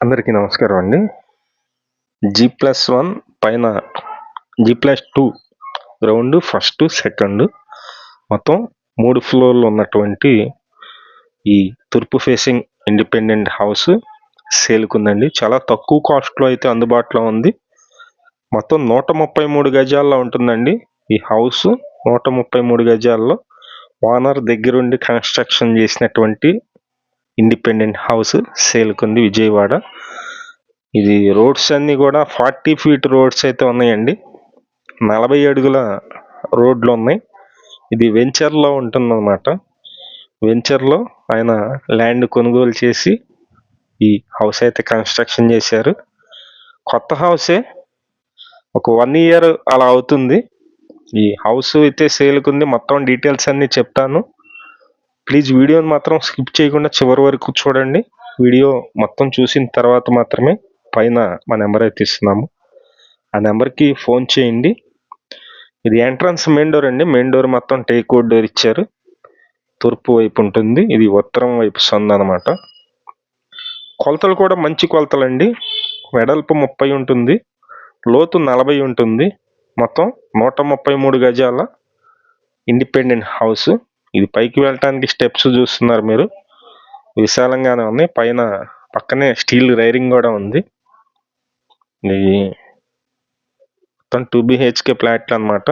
అందరికీ నమస్కారం అండి. జీ ప్లస్ వన్ పైన G plus two ground first second మొత్తం మూడు ఫ్లోర్లు ఉన్నటువంటి ఈ తూర్పు ఫేసింగ్ ఇండిపెండెంట్ హౌస్ సేల్కుందండి చాలా తక్కువ కాస్ట్లో అయితే అందుబాటులో ఉంది. మొత్తం నూట ముప్పై మూడు గజాల్లో ఉంటుందండి ఈ హౌస్ నూట ముప్పై మూడు గజాల్లో ఓనర్ దగ్గరుండి కన్స్ట్రక్షన్ చేసినటువంటి ఇండిపెండెంట్ హౌస్ సేల్కి ఉంది విజయవాడ. ఇది రోడ్స్ అన్నీ కూడా ఫార్టీ ఫీట్ రోడ్స్ అయితే ఉన్నాయండి. నలభై అడుగుల రోడ్లు ఉన్నాయి. ఇది వెంచర్లో ఉంటుందన్నమాట. వెంచర్లో ఆయన ల్యాండ్ కొనుగోలు చేసి ఈ హౌస్ అయితే కన్స్ట్రక్షన్ చేశారు. కొత్త హౌసే ఒక వన్ ఇయర్ అలా అవుతుంది. ఈ హౌస్ అయితే సేల్కి ఉంది మొత్తం డీటెయిల్స్ అన్నీ చెప్తాను. ప్లీజ్ వీడియోని మాత్రం స్కిప్ చేయకుండా చివరి వరకు చూడండి. వీడియో మొత్తం చూసిన తర్వాత మాత్రమే పైన మా నెంబర్ అయితే ఇస్తున్నాము. ఆ నెంబర్కి ఫోన్ చేయండి. ఇది ఎంట్రన్స్ మెయిన్ డోర్ అండి. మెయిన్ డోర్ మొత్తం టేక్ అవుట్ డోర్ ఇచ్చారు. తూర్పు వైపు ఉంటుంది. ఇది ఉత్తరం వైపు సంద అనమాట కొలతలు కూడా మంచి కొలతలు అండి వెడల్పు ముప్పై ఉంటుంది. లోతు నలభై ఉంటుంది. మొత్తం నూట ముప్పై మూడు గజాల ఇండిపెండెంట్ హౌస్. ఇది పైకి వెళ్ళటానికి స్టెప్స్ చూస్తున్నారు మీరు. విశాలంగానే ఉంది. పైన పక్కనే స్టీల్ రైరింగ్ కూడా ఉంది. ఇది మొత్తం టూ బిహెచ్కే ఫ్లాట్ అనమాట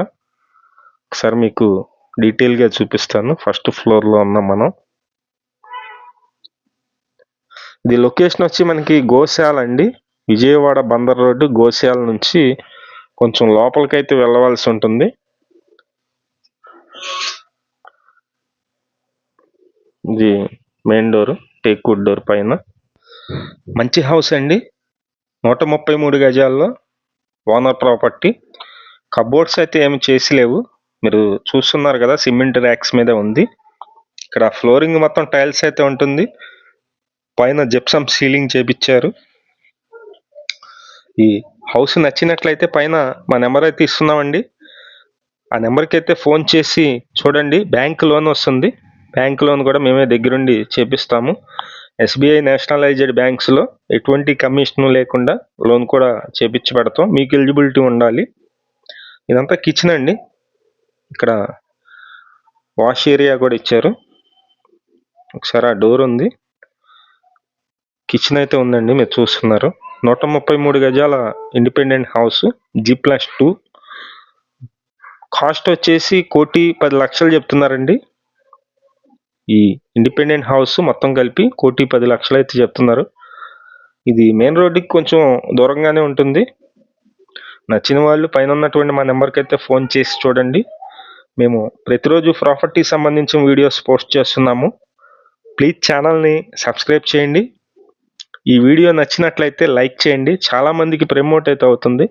ఒకసారి మీకు డీటెయిల్గా చూపిస్తాను. ఫస్ట్ ఫ్లోర్లో ఉన్నాం మనం. ఇది లొకేషన్ వచ్చి మనకి గోశాల అండి. విజయవాడ బందర్ రోడ్డు గోశాల నుంచి కొంచెం లోపలికైతే వెళ్ళవలసి ఉంటుంది. ఇది main door teak wood door పైన. మంచి హౌస్ అండి. నూట ముప్పై మూడు గజాల్లో ఓనర్ ప్రాపర్టీ. కబోర్డ్స్ అయితే ఏమి చేసి లేవు మీరు చూస్తున్నారు కదా సిమెంట్ ర్యాక్స్ మీద ఉంది. ఇక్కడ ఫ్లోరింగ్ మొత్తం టైల్స్ అయితే ఉంటుంది. పైన జిప్సమ్ సీలింగ్ చేపించారు ఈ హౌస్ నచ్చినట్లయితే పైన మా నెంబర్ అయితే ఇస్తున్నామండి. ఆ నెంబర్కి అయితే ఫోన్ చేసి చూడండి. బ్యాంక్ లోన్ వస్తుంది. బ్యాంక్ లోన్ కూడా మేమే దగ్గరుండి చేపిస్తాము. ఎస్బీఐ నేషనలైజ్డ్ బ్యాంక్స్లో ఎటువంటి కమిషన్ లేకుండా లోన్ కూడా చేపించి పెడతాం. మీకు ఎలిజిబిలిటీ ఉండాలి. ఇదంతా కిచెన్ అండి. ఇక్కడ వాష్ ఏరియా కూడా ఇచ్చారు. ఒకసారి ఆ డోర్ ఉంది. కిచెన్ అయితే ఉందండి మీరు చూస్తున్నారు. నూట ముప్పై మూడు గజాల independent house G plus two. Cost వచ్చేసి కోటి పది లక్షలు చెప్తున్నారండి. ఈ ఇండిపెండెంట్ హౌస్ మొత్తం కలిపి కోటి పది లక్షలు అయితే చెప్తున్నారు. ఇది మెయిన్ రోడ్డుకి కొంచెం దూరంగానే ఉంటుంది. నచ్చిన వాళ్ళు పైన ఉన్నటువంటి మా నెంబర్కి అయితే ఫోన్ చేసి చూడండి. మేము ప్రతిరోజు ప్రాపర్టీ సంబంధించిన వీడియోస్ పోస్ట్ చేస్తున్నాము. ప్లీజ్ ఛానల్ని సబ్స్క్రైబ్ చేయండి. ఈ వీడియో నచ్చినట్లయితే లైక్ చేయండి. చాలామందికి ప్రమోట్ అయితే అవుతుంది.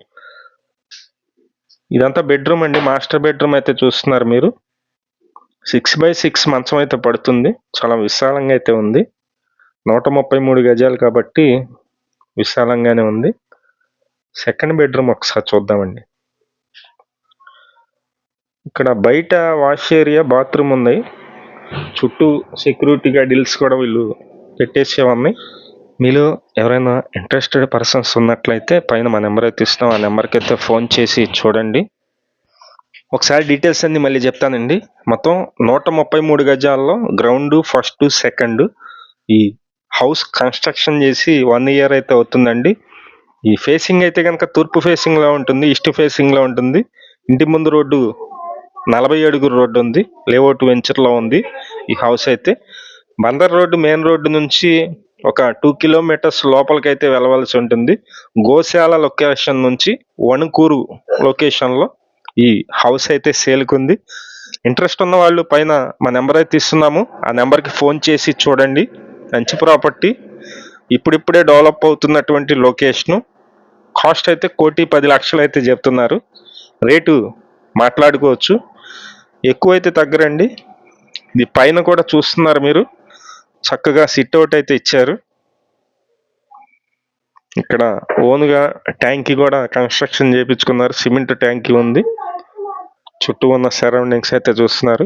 ఇదంతా బెడ్రూమ్ అండి. మాస్టర్ బెడ్రూమ్ అయితే చూస్తున్నారు మీరు. సిక్స్ బై సిక్స్ మంచం అయితే పడుతుంది. చాలా విశాలంగా అయితే ఉంది. నూట ముప్పై మూడు గజాలు కాబట్టి విశాలంగానే ఉంది. సెకండ్ బెడ్రూమ్ ఒకసారి చూద్దామండి. ఇక్కడ బయట వాష్ ఏరియా బాత్రూమ్ ఉంది. చుట్టూ సెక్యూరిటీ గార్డిల్స్ కూడా వీళ్ళు పెట్టేసే ఉన్నాయి మీరు ఎవరైనా ఇంట్రెస్టెడ్ పర్సన్స్ ఉన్నట్లయితే పైన మా నెంబర్ అయితే ఇస్తాం. ఆ నెంబర్కి అయితే ఫోన్ చేసి చూడండి. ఒకసారి డీటెయిల్స్ అన్ని మళ్ళీ చెప్తానండి. మొత్తం నూట ముప్పై మూడు గజాల్లో గ్రౌండ్ ఫస్ట్ సెకండ్ ఈ హౌస్ కన్స్ట్రక్షన్ చేసి వన్ ఇయర్ అయితే అవుతుందండి. ఈ ఫేసింగ్ అయితే కనుక తూర్పు ఫేసింగ్లో ఉంటుంది ఈస్ట్ ఫేసింగ్లో ఉంటుంది. ఇంటి ముందు రోడ్డు నలభై అడుగురు రోడ్డు ఉంది లేఅవుట్ వెంచర్లో ఉంది ఈ హౌస్ అయితే. బందర్ రోడ్డు మెయిన్ రోడ్డు నుంచి ఒక టూ కిలోమీటర్స్ లోపలికి అయితే వెళ్ళవలసి ఉంటుంది. గోశాల లొకేషన్ నుంచి వణుకూరు లొకేషన్లో ఈ హౌస్ అయితే సేల్కి ఉంది. ఇంట్రెస్ట్ ఉన్న వాళ్ళు పైన మా నెంబర్ అయితే ఇస్తున్నాము. ఆ నెంబర్కి ఫోన్ చేసి చూడండి. మంచి ప్రాపర్టీ ఇప్పుడిప్పుడే డెవలప్ అవుతున్నటువంటి లొకేషను కాస్ట్ అయితే కోటి పది లక్షలు అయితే చెప్తున్నారు. రేటు మాట్లాడుకోవచ్చు. ఎక్కువైతే తగ్గరండి. ఇది పైన కూడా చూస్తున్నారు మీరు. చక్కగా సిట్ అవుట్ అయితే ఇచ్చారు. ఇక్కడ ఓన్గా ట్యాంకి కూడా కన్స్ట్రక్షన్ చేయించుకున్నారు సిమెంట్ ట్యాంకి ఉంది. చుట్టూ ఉన్న సరౌండింగ్స్ అయితే చూస్తున్నారు.